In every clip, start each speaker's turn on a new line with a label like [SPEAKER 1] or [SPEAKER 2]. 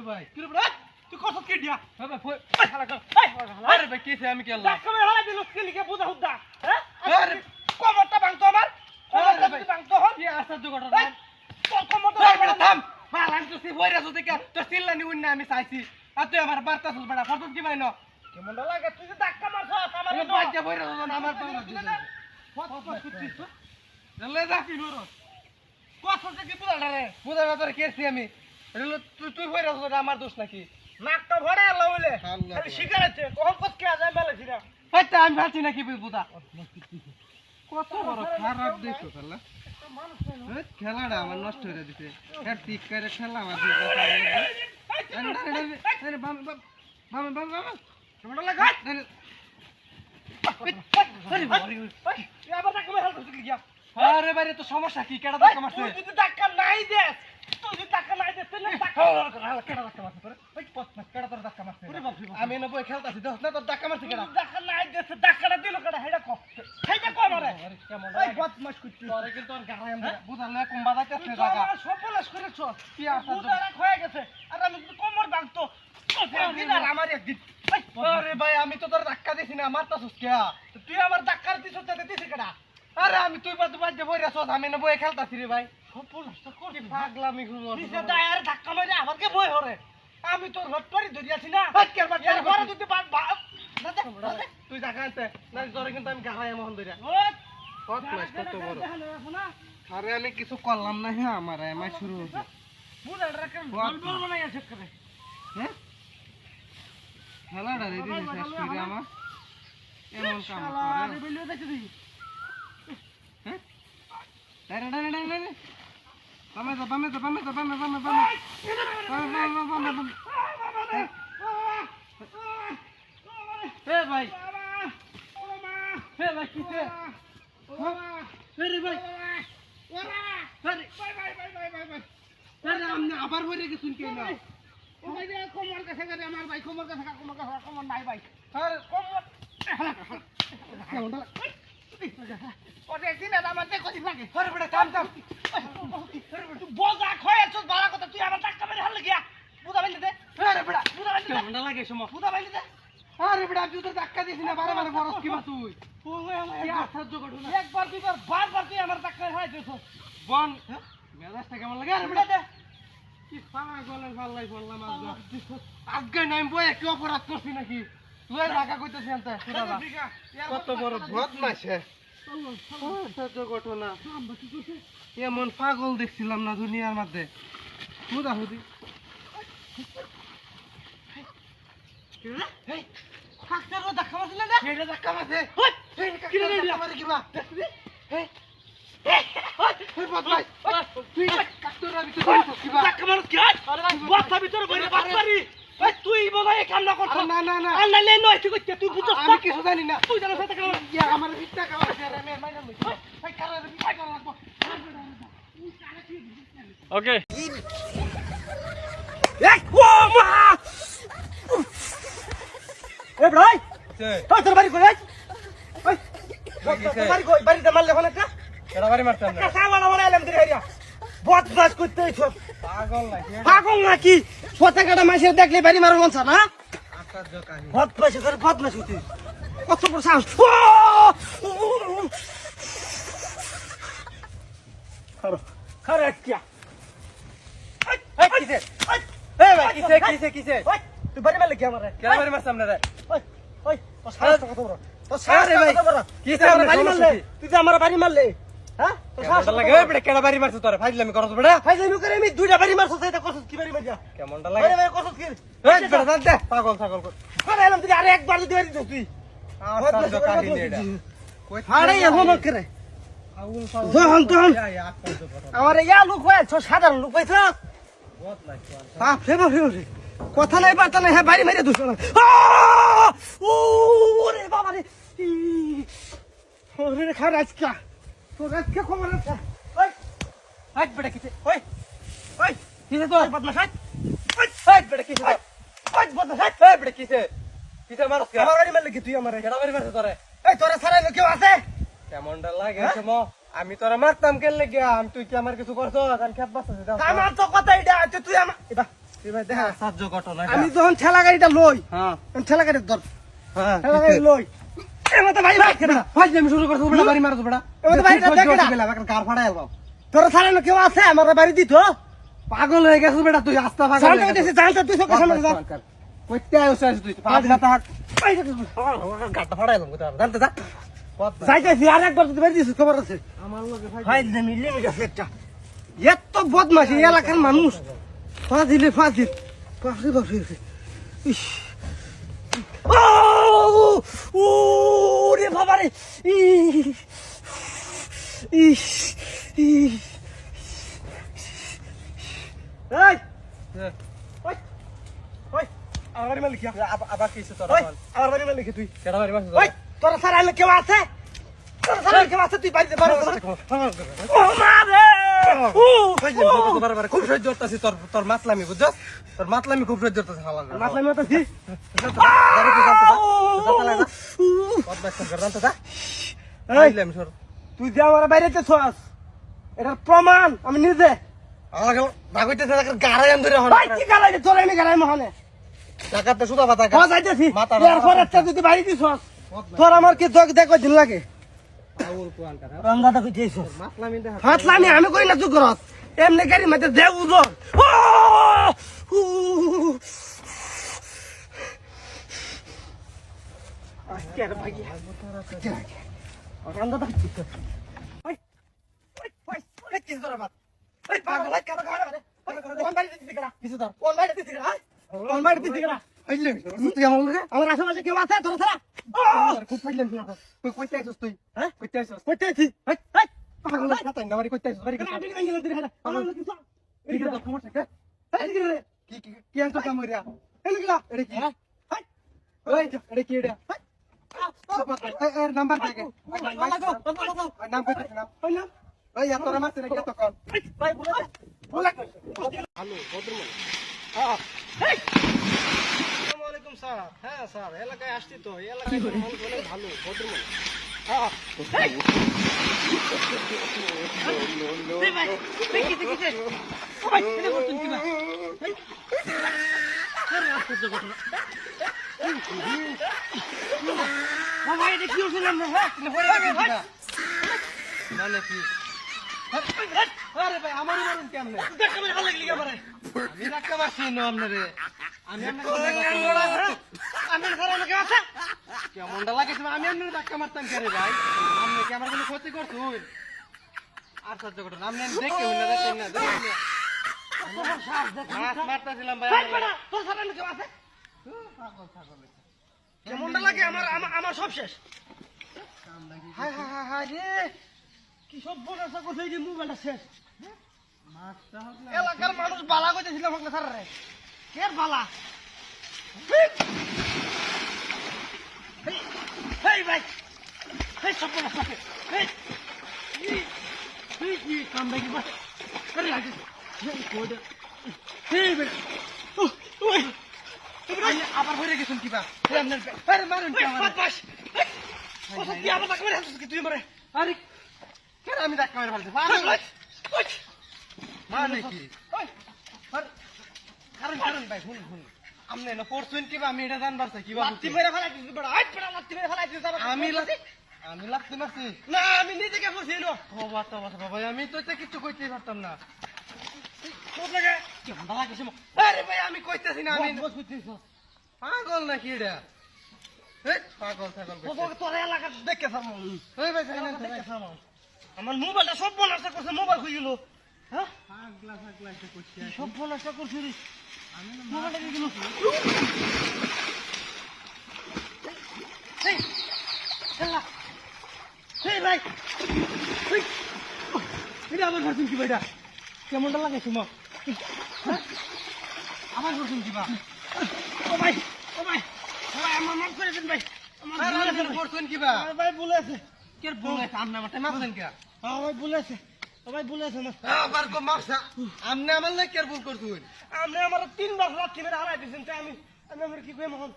[SPEAKER 1] ভাই
[SPEAKER 2] কি রে তুই কত কি দিয়া
[SPEAKER 1] ভাই ফই
[SPEAKER 2] হালা কর
[SPEAKER 1] আরে ভাই কিছে আমি কি আল্লাহ
[SPEAKER 2] ধাক্কা হালা দিল কি বুঝা হুদা
[SPEAKER 1] আরে
[SPEAKER 2] কমরটা ভাঙতো আমার কমরটা যদি ভাঙতো হন
[SPEAKER 1] কি আশ্চর্য ঘটনা
[SPEAKER 2] কমরটা ভাঙতো
[SPEAKER 1] থাম মালান তো সি বইরা তো দেখা তো সিল্লা নি উন্না আমি চাইছি আর তুই আমার বার্তা শুন বড়া ফটো কি বাইনো
[SPEAKER 2] কেমন লাগে তুই যে ধাক্কা মারছস আমার
[SPEAKER 1] বাজ্জা বইরা আমার পাওয়া লে যা কি বড়
[SPEAKER 2] কষ্ট কি বুঝা রে
[SPEAKER 1] বুঝা না তোর কেছি আমি তুই তুই বইরা তো আমার দোষ নাকি
[SPEAKER 2] নাকটা ভরে এলো বলে সিগারেটে কখন কত কে যায় মেলে ছিনা
[SPEAKER 1] হয়তো আমি ভাবছি নাকি বুঝা কত বড় খারাপ দেখো খেলা খেলাটা আমার নষ্ট হয়ে দিছে এর ঠিক করে খেলা আমার
[SPEAKER 2] লাগে আবার ধাক্কা মেরে হালকা গিয়া
[SPEAKER 1] আরে বাইরে তো সমস্যা কি? কেডা ধাক্কা মারছে?
[SPEAKER 2] তুই যদি ধাক্কা নাই দেস তুই যদি ধাক্কা নাই দেস না ধাক্কা
[SPEAKER 1] কেডা ধাক্কা মারছে তোরে? ওই পথ না কেডা তোর ধাক্কা মারছে?
[SPEAKER 2] ওরে বাপ রে।
[SPEAKER 1] আমি এনে বই খেলতাছি দেখ না তোর ধাক্কা মারছে কেডা?
[SPEAKER 2] ধাক্কা নাই দেস ধাক্কাটা দিল কেডা? হেডা কো হেডা কো আমারে
[SPEAKER 1] কেমন
[SPEAKER 2] ওই। বদমাশ করছিস
[SPEAKER 1] তোরে গায়ে আমি বুঝালে কুম্বা জায়গা
[SPEAKER 2] আমার সফলস করেছ।
[SPEAKER 1] কি
[SPEAKER 2] হয়ে গেছে। আর আমি কোমর ভাঙতো তোর একদিন আর আমার একদিন।
[SPEAKER 1] আরে ভাই আমি তো তোর ধাক্কা দিছি না মারতাছিস কে
[SPEAKER 2] তুই আমার ধাক্কার দিছ তাতে দিছ কেডা
[SPEAKER 1] আরে আমি তুই বাদ বাদ বই রেছস আমি এনে বই খেলতাছি রে ভাই। পাগলামি
[SPEAKER 2] দায়ের ধাক্কা মারে আমাকে বই হরে? আমি তোর হট পারি ধরিয়াছি না। ঘরে যদি না
[SPEAKER 1] তুই দেখা আনতে না তোরে কিন্তু আমি গাড়াই মোহন ধরিয়া। কত বড়।
[SPEAKER 2] না?
[SPEAKER 1] আরে আমি কিছু করলাম না হ্যাঁ আমার এমাই শুরু হয়েছে
[SPEAKER 2] আছে করে।
[SPEAKER 1] হ্যাঁ? খেলাটা রেডি আমার। এমন কাম করে। ভাই ভাই কিসে আবার বইরে গেছুন কে না
[SPEAKER 2] কোমর কাছে গেলে আমার ভাই কোমর কাছে কোমর কাছে কোমর নাই ভাই কোমর ওরে একদিন এটা আমার দেখো দিন লাগে
[SPEAKER 1] আরে বেটা কাম কাম।
[SPEAKER 2] তুই বজা খয়েছ বালা কথা তুই আমার টাকা মেরে হাল গিয়া বুদা বাইলে দে।
[SPEAKER 1] আরে বেটা
[SPEAKER 2] বুদা বাইলে দে।
[SPEAKER 1] কেমন লাগে সময়?
[SPEAKER 2] বুদা বাইলে দে।
[SPEAKER 1] আরে তুই তো ধাক্কা দিছিস না বারে বারে বরস কিবা তুই।
[SPEAKER 2] ও আমার
[SPEAKER 1] আশ্চর্য ঘটনা।
[SPEAKER 2] একবার দুইবার বারবার তুই আমার টাকা হারাইছিস
[SPEAKER 1] বন মেজাজটা কেমন লাগে? আরে বেটা কি পাগলের পাল্লাই পড়লাম আজকে আজকে নাম বয়ে কি অপরাধ করছি নাকি? তুই রাখা কইতেছি কত বড় বদমাশ হে। আশ্চর্য ঘটনা এমন পাগল দেখছিলাম না দুনিয়ার মধ্যে। হুদা হুদি।
[SPEAKER 2] ডাক্তারও দেখা মারছিল না
[SPEAKER 1] এটা ধাক্কা মারছে।
[SPEAKER 2] কি রে
[SPEAKER 1] ধাক্কা
[SPEAKER 2] রে?
[SPEAKER 1] মারে। কিবা
[SPEAKER 2] ওই,
[SPEAKER 1] তুই
[SPEAKER 2] পারি। এই, তুই মনে হয় এই কাম না করছ।
[SPEAKER 1] না না না
[SPEAKER 2] আর নাইলে নয়, তুই কইতে, তুই বুঝছস
[SPEAKER 1] আমি
[SPEAKER 2] না?
[SPEAKER 1] কিছু জানি না
[SPEAKER 2] তুই জানোস না টাকা মানুষ।
[SPEAKER 1] ইয়া আমার বিটটা খাওয়াছে রে মে মাইনা লই এই কারে বিটটা খাওয়া
[SPEAKER 2] ওকে এই, ও মা! এ ভাই, ওই তোর বাড়ি কই? ওই, তোর বাড়ি কই? বাড়িতে মারলে ফোন একটা?
[SPEAKER 1] কেডা বাড়ি মারতাম
[SPEAKER 2] একটা সাবান আমার এলাম দিলে হেরিয়া। বদমাশ করতে।
[SPEAKER 1] পাগল নাকি
[SPEAKER 2] পাগল নাকি? সতে কাটা মাসের দেখলে বাড়ি মারো মন না? বদমাশ করে বদমাশ হইতে। কত বড় সাহস। তুই বাড়ি মারলে কি আমারে?
[SPEAKER 1] কেডা বাড়ি মারতাম না রে
[SPEAKER 2] ওই, ওই, তোর সাহসটা কত বড়? তোর সাহসটা কত বড়?
[SPEAKER 1] কি
[SPEAKER 2] তুই আমার বাড়ি মারলে? হ্যাঁ? তোর সাহস
[SPEAKER 1] কেমনটা
[SPEAKER 2] কত
[SPEAKER 1] লাগে?
[SPEAKER 2] বড়?
[SPEAKER 1] এই বেটা কেডা বাড়ি মারছ তোরে? ফাইজলামি করছ বেটা।
[SPEAKER 2] ফাইজলামি করে আমি দুইটা বাড়ি মারছো, সেইটা করছিস কি বাড়ি মারিয়া?
[SPEAKER 1] কেমনটা
[SPEAKER 2] বাড়ি
[SPEAKER 1] লাগে
[SPEAKER 2] মারি করছিস কি?
[SPEAKER 1] এই বেটা দাঁত দে পাগল ছাগল কর।
[SPEAKER 2] আরে এলাম তুই, আরে একবার যদি বাড়ি দিস তুই।
[SPEAKER 1] আশ্চর্য কাহিনী এটা।
[SPEAKER 2] আরে এখন করে যখন তখন
[SPEAKER 1] আশ্চর্য ঘটনা
[SPEAKER 2] আমার ইয়া লোক হয়েছ সাধারণ লোক হয়েছ
[SPEAKER 1] বদমাশ তো আর।
[SPEAKER 2] বাপরে বাপরে বাপরে কথা নাই বার্তা নাই হ্যাঁ বাড়ি মেরে ওরে বাবা রে ওরে খা রাজকা তোর আজকে খবর আছে? ওই
[SPEAKER 1] হাট বেটা কিসে
[SPEAKER 2] ওই ওই
[SPEAKER 1] তো
[SPEAKER 2] বদমাশ হাট ওই
[SPEAKER 1] হাট বেটা কিসে
[SPEAKER 2] ওই বদমাশ হাট
[SPEAKER 1] এই বেটা কিসে কিসে মারছ কে
[SPEAKER 2] আমার বাড়ি মারলে কি তুই আমার?
[SPEAKER 1] কেডা বাড়ি মারছ তোরে?
[SPEAKER 2] এই তোরা কেউ আছে?
[SPEAKER 1] কেমনটা লাগে
[SPEAKER 2] হ্যাঁ?
[SPEAKER 1] সময় আমি তোরা মারতাম কেন লেগে? আমি তুই কি আমার কিছু করছ? আমি খেত বাঁচতেছি
[SPEAKER 2] আমার তো কথা এটা তুই আমার দেখা।
[SPEAKER 1] ঘটনা
[SPEAKER 2] আমি যখন ঠেলা গাড়িটা লই
[SPEAKER 1] হ্যাঁ।
[SPEAKER 2] ঠেলা গাড়ি ধর
[SPEAKER 1] হ্যাঁ
[SPEAKER 2] ঠেলা গাড়ি লই। তোর সারানো কেউ আছে? আমার বাড়ি দিত।
[SPEAKER 1] পাগল হয়ে গেছিস বেটা তুই আস্তা পাগল
[SPEAKER 2] জানতে তুই সব সামনে যা।
[SPEAKER 1] কইতে আইছ তুই। পাঁচ গাতা হাত গাতা ফাড়াই আলবাম কোথা জানতে যা।
[SPEAKER 2] যাইতেছি আর একবার তুই বাড়ি দিছিস খবর আছে?
[SPEAKER 1] আমার লগে
[SPEAKER 2] ভাই জমি লেগে গেছে একটা। এত বদমাশি এলাকার মানুষ। ফাজিলে ফাজিল। বাপরে বাপরে। ইস। ও রে বাবা রে। আমার বাড়ি মালিক
[SPEAKER 1] আবার কিছু তোর
[SPEAKER 2] আমার বাড়ি তুই?
[SPEAKER 1] কেডা বাড়ি
[SPEAKER 2] তোর সারা কেউ আছে? তোর সারা কেউ আছে? তুই বাড়িতে বাড়ি ও মা!
[SPEAKER 1] খুব সহ্য করতেছি তোর তোর মাতলামি বুঝছস? তোর মাতলামি খুব সহ্য করতেছি হালাল
[SPEAKER 2] মাথায় মাথা দি তুই যে আমার বাইরে ছস এটার প্রমাণ আমি নিজে। তোর আমার কি দেখো দিন লাগে? রামদাদা কই দিছস হাতলামি আমি কই না তুই করস এমনি গাড়ি মধ্যে দে উজো আজকে আর ভাই রামদাদা কি দিছস ওই ওই ওই ওই কি তোর বাপ ওই, পাগল, ওই কাটা কাটা কোন বাড়ি দিছিস কোন বাড়ি দিছিস কেডা আমার আশেপাশে কেউ আছে তোর ছাড়া হ্যাঁ কইতে আছিস হেই হেই পাগল কেন আগে গেল তুই হেডা আমার লোক কিছু এদিকে তো সমস্যা কে এদিকে রে এদিকে হ্যাঁ
[SPEAKER 1] নাম্বার থাকে নাম কইতে নাম
[SPEAKER 2] ওই না
[SPEAKER 1] ওই এত রামাতে রে কত কল
[SPEAKER 2] ভাই বলে বলে
[SPEAKER 1] এলাকায় আসছি তো এলাকায় মানুষ অনেক ভালো
[SPEAKER 2] হচ্ছে না হ্যাঁ?
[SPEAKER 1] মানে কি? আরে ভাই আমার মারুন কেমনে?
[SPEAKER 2] দেখ আমি ভালো লাগলি আমারে
[SPEAKER 1] আমি ধাক্কা মারছি না আপনারে। আমি আপনাকে
[SPEAKER 2] আমি ঘরে আমাকে আছে।
[SPEAKER 1] কেমনটা লাগেছে আমি আপনার ধাক্কা মারতাম কে রে ভাই? আপনি কি আমার কোনো ক্ষতি করছুন আর সহ্য করুন আপনি দেখে হইনা দেখেন না দেখেন না মারতেছিলাম ভাই আমি।
[SPEAKER 2] তোর সাথে কেউ আছে? কেমনটা লাগে? আমার সব শেষ। হায় হায় হায় রে। কি সব বনাসা করছে এই যে মোবাইলটা শেষ। এলাকার মানুষ বালা রে। কে বালা? হেই ভাই হেই সব বনাসা হেই হেই কি কাম ভাই আরে লাগে হেই কোড হেই ভাই ও ওই
[SPEAKER 1] আবার হয়ে গেছেন কিবা
[SPEAKER 2] এই আপনার আরে মারুন কি বাস ও সত্যি আবার তাকে মেরে হাসছিস কি? তুই মরে
[SPEAKER 1] আরে কেন আমি ধাক্কা মেরে ফেলছি? মানে কি? কারণ কারণ ভাই শুন শুন আপনি না পড়ছেন কিবা আমি এটা জানবার চাই কিবা
[SPEAKER 2] লাত্তি মেরে ফেলাই দিছিস বড় লাত্তি মেরে ফেলাই দিছিস
[SPEAKER 1] আমি লাগ- আমি লাগতে মারছি।
[SPEAKER 2] না আমি নিজেকে করছি নো
[SPEAKER 1] ও বাবা আমি তো এটা কিচ্ছু কইতেই পারতাম না।
[SPEAKER 2] কোন লাগে?
[SPEAKER 1] কি ভালো লাগছে আরে ভাই আমি কইতেছি না আমি
[SPEAKER 2] বস বুঝছিস
[SPEAKER 1] পাগল নাকি এটা? এই, পাগল ছাগল
[SPEAKER 2] তোর এলাকা দেখে থামো।
[SPEAKER 1] ওই ভাই
[SPEAKER 2] দেখে থামো। আমার মোবাইলটা সব বনাসা করছে মোবাইল খুই গেল হ্যাঁ?
[SPEAKER 1] পাগলা পাগলা করছি
[SPEAKER 2] সব বনাসা করছে রে মোবাইলটা দিয়ে গেল এই খেলা এই ভাই এই, এটা কি কেমনটা লাগে তোমার
[SPEAKER 1] আমার করছেন কিবা
[SPEAKER 2] ও ভাই ও ভাই ও ভাই আমার মাফ দেন ভাই আমার ভুল আছে
[SPEAKER 1] কিবা
[SPEAKER 2] আমার ভাই ভুল আছে
[SPEAKER 1] কে বলেছে আপনি আমার টাইম মারছেন কে
[SPEAKER 2] আমার ভাই ভুল আছে ভাই ভুল আছে আমার
[SPEAKER 1] আবার কো মারছা আপনি আমার না কেয়ার ভুল করছুন
[SPEAKER 2] আপনি আমার তিন বার লাত্তি মেরে হারাই দিয়েছেন তাই আমি আমি আমার কি কই মহন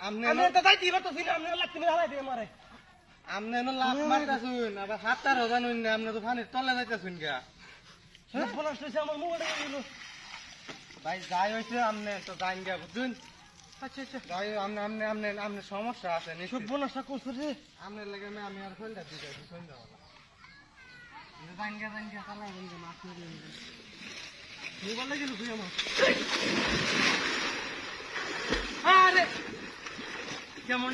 [SPEAKER 1] আপনি
[SPEAKER 2] আমি এটা যাইতে এবার তো ছিল আপনি লাত্তি মেরে হারাই দিয়ে মারে।
[SPEAKER 1] আমনে নো লাভ মারতাছুন আবার হাতটার হজানুন না আমনে তো ফানির তলে যাইতাছুন গা।
[SPEAKER 2] বলাস তুই আমার মোবাইলটা গেল
[SPEAKER 1] ভাই যাই হইছে আমনে তো জান গা বুঝুন
[SPEAKER 2] আচ্ছা আচ্ছা।
[SPEAKER 1] যাই আমনে আমনে আমনে আমনে সমস্যা আছে
[SPEAKER 2] সব বলাসটা করছ রে।
[SPEAKER 1] আমনে লাগে আমি আমি আর ফোনটা দিতে ফোন দাও জান গা জান গা চালাই বন্ধু মাছ মেরে
[SPEAKER 2] মোবাইলটা গেল তুই আমার।
[SPEAKER 1] আরে! কেমন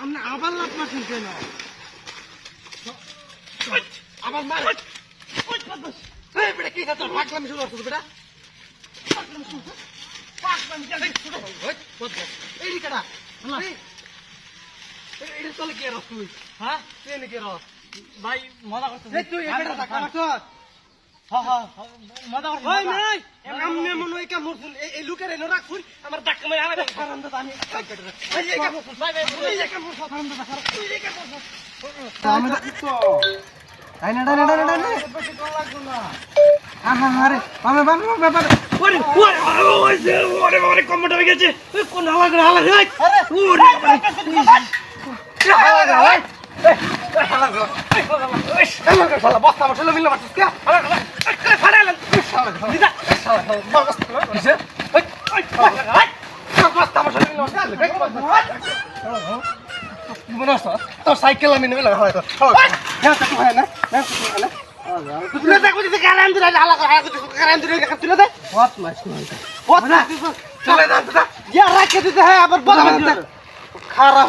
[SPEAKER 1] আমনে আবার লাভ মারছেন কেন? আবার মার। বেটা কি খাচ্ছ পাগলামি শুরু করছিস বেটা? পাগলামি শুরু বস। এই এই- এইটার তলে কে রস তুই? হ্যাঁ? কে রস?
[SPEAKER 2] ভাই মজা করছিস
[SPEAKER 1] তুই লুকের এনে রাখছুন, আমার ডাক্কা মেরে আমার আমি কম্পিউটার গেছে কোন হালা হালা মিলে মারছিস মনে আছে তোর সাইকেল আমি নেবে হয় তো হ্যাঁ হয় না হ্যাঁ হয় না তুলে দে কইতে কারাম দিরা আলা কারাম দিরা তুলে দে বহুত মাছ নয় বহুত না তুলে দে তো ইয়া রাখে দিতে হয় আবার বল খারাপ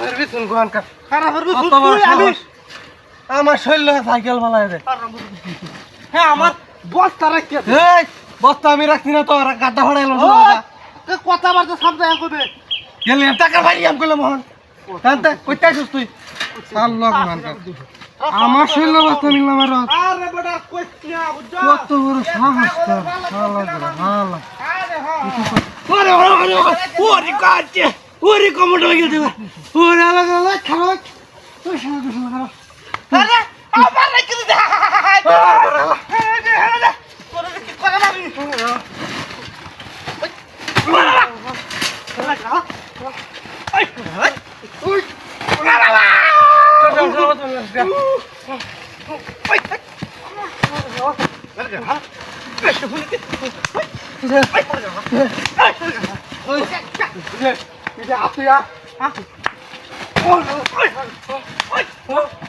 [SPEAKER 1] গোয়ান কা খারাপ বিতুন আমি আমার শৈল সাইকেল বানায় দে। হ্যাঁ আমার বস্তা এই বস্তা আমি রাখছি না তো গাড্ডা ফাড়াইলো কথা বার্তা সব দেখা কইবে গেলে টাকা ভাই আম কইলাম মোহন কান্তা কইতে আছিস তুই? মান আমার শৈল বস্তা নিলাম আর আরে বড় কইছিয়া বুঝছ? কত বড় সাহস তোর। ওরে হয়ে গেছে। ওরে আল্লাহ আল্লাহ খারাপ। শালা খারাপ আরে আমার রেখে দে পুরা মানি আর শিক্ষাছ বস্তা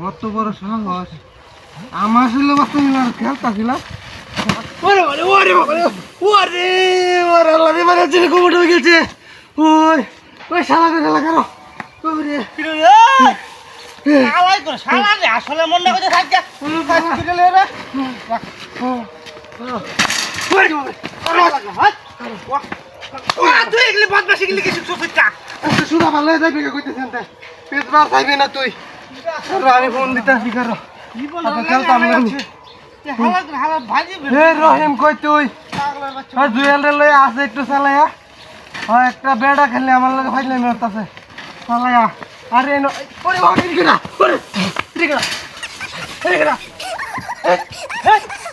[SPEAKER 1] কত বড় সাহস। আমার বস্তা মিললাম খেলতাছিলাম ওরে ওরে ওরে ওরে ওরে ওরে আল্লাহ রে মানে চিনি কুমুট হয়ে গেছে। ওই ওই শালা রে শালা কেন ওরে।
[SPEAKER 2] শালাই করে শালা রে আসলে মন না করতে থাক তুই এগুলি বদমাসি গেলি কিছু সুফিকা
[SPEAKER 1] সুদা ভালো হয়ে যাবে কইতেছেন তাই পেট বার খাইবে না তুই? আর আমি ফোন দিতেছি কারও। আচ্ছা, খেলতাম না। রহিম কই তুই? জুয়েল রে লই আছে একটু চালাইয়া হয় একটা বেড়া খেললে আমার লগে ফাইলে মেরতাছে। চালাইয়া আরে ওরে বাবা
[SPEAKER 2] অতন ভাই
[SPEAKER 1] ডাক্তার র